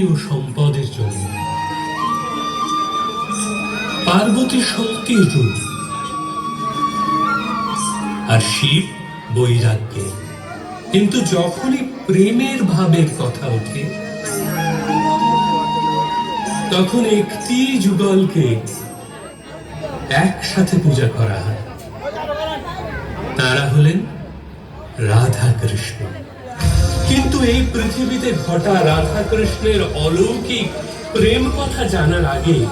সম্পদের জন্য। পার্বতী শক্তির রূপ আর শিব বৈরাগ্যের। কিন্তু যখনই প্রেমের ভাবের কথা ওঠে, তখন একটি যুগলকে একসাথে পূজা করা হয়। তারা হলেন রাধা কৃষ্ণ কিন্তু এই পৃথিবীতে ঘটা রাধা কৃষ্ণের অলৌকিক প্রেম কথা জানার আগে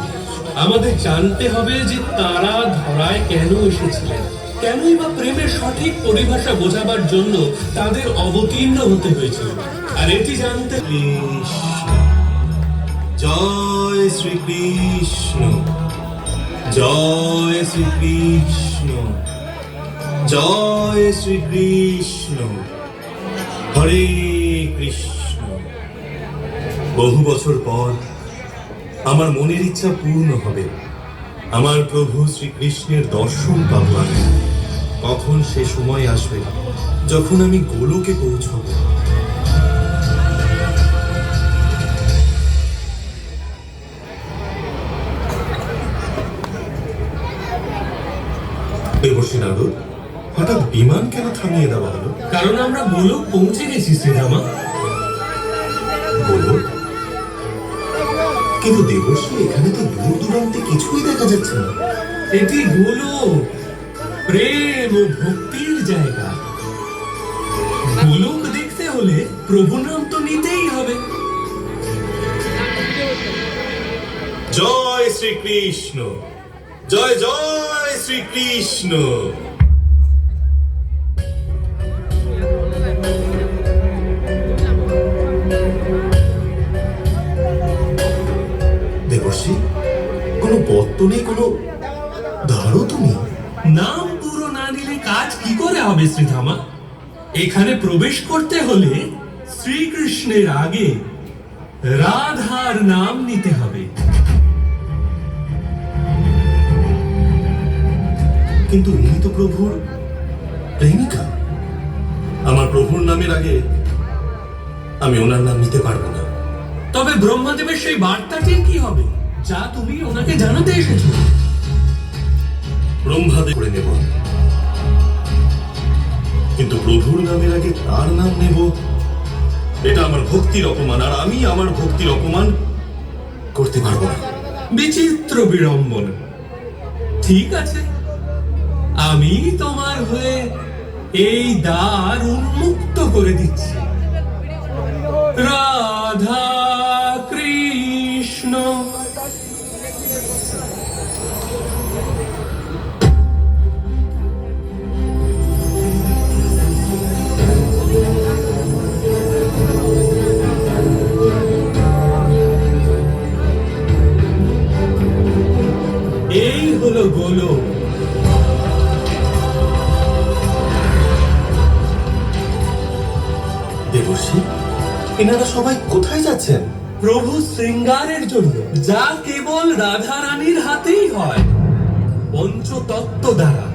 আমাদের জানতে হবে যে তারা ধরায় কেন এসেছিলেন। কেনই বা প্রেমের সঠিক পরিভাষা বোঝাবার জন্য তাদের অবতীর্ণ হতে হয়েছিল। আর এটি জানতে জয় শ্রীকৃষ্ণ। জয় শ্রীকৃষ্ণ। জয় শ্রীকৃষ্ণ। হরে কৃষ্ণ। বহু বছর পর আমার মনের ইচ্ছা পূর্ণ হবে। আমার প্রভু শ্রীকৃষ্ণের দর্শন পাবো কখন সে সময় আসবে, যখন আমি গোলকে পৌঁছবো। দেবর্ষী নারদ, হঠাৎ বিমান কেন থামিয়ে দেওয়া হলো? কারণ আমরা গোলক পৌঁছে গেছি শ্রীরামা বলো কিন্তু দেবর্ষী এখানে তো দূর দূরান্তে কিছুই দেখা যাচ্ছে না। এটি গোলক প্রেম ও ভক্তির জায়গা। গোলক দেখতে হলে প্রভু নাম তো নিতেই হবে। জয় শ্রীকৃষ্ণ। জয় জয় শ্রীকৃষ্ণ। কোনো পত্ত নেই কোনো ধারও তো নেই। নাম পুরো না নিলে কাজ কি করে হবে শ্রীধামা? এখানে প্রবেশ করতে হলে শ্রীকৃষ্ণের আগে রাধার নাম নিতে হবে। কিন্তু উনি তো প্রভুর প্রেমিকা। আমার প্রভুর নামের আগে আমি ওনার নাম নিতে পারব না। তবে ব্রহ্মাদেবের সেই বার্তাটির কি হবে? যা তুমি ওনাকে জানাতে এসেছ। ব্রহ্মাদেব করে নেব কিন্তু প্রভুর নামের আগে তার নাম নেব? এটা আমার ভক্তির অপমান আর আমি আমার ভক্তির অপমান করতে পারব না। বিচিত্র বিড়ম্বন। ঠিক আছে আমি তোমার হয়ে এই দ্বার উন্মুক্ত করে দিচ্ছি। হলো দেবর্ষী এনারা সবাই কোথায় যাচ্ছেন? প্রভু শৃঙ্গারের জন্য, যা কেবল রাধা রানীর হাতেই হয়। পঞ্চতত্ত্ব দ্বারা।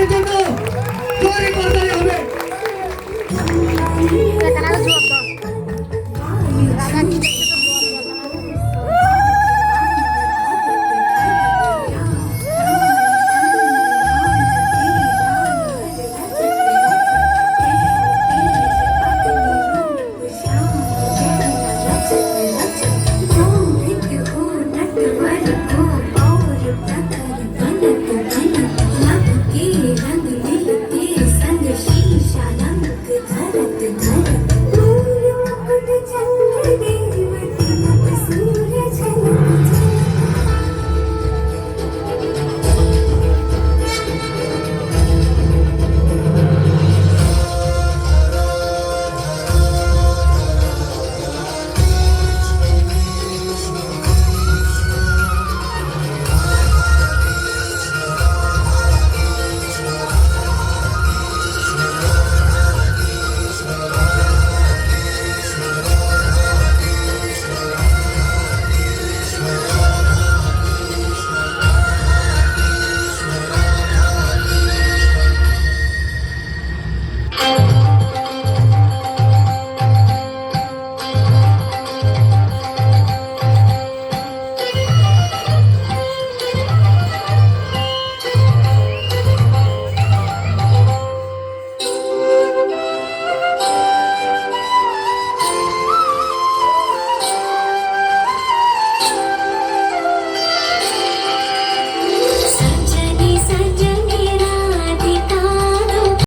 রাধা কৃষ্ণের জন্য জোরে করতালি হবে রাধা